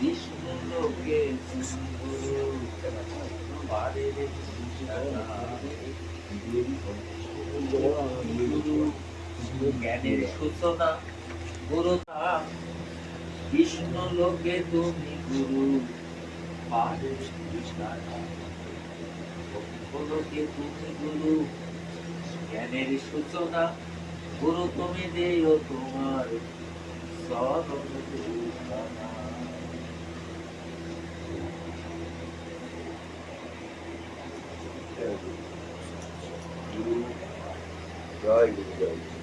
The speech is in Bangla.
তুমি গুরু গুরু জ্ঞানের সূচনা, গুরু ধাম বিষ্ণু লোকে তুমি গুরু। লোকে তুমি গুরু। জ্ঞানের সূচনা, গুরু তুমি দিও তোমার চরণ জয় গুরু জয় গুরু।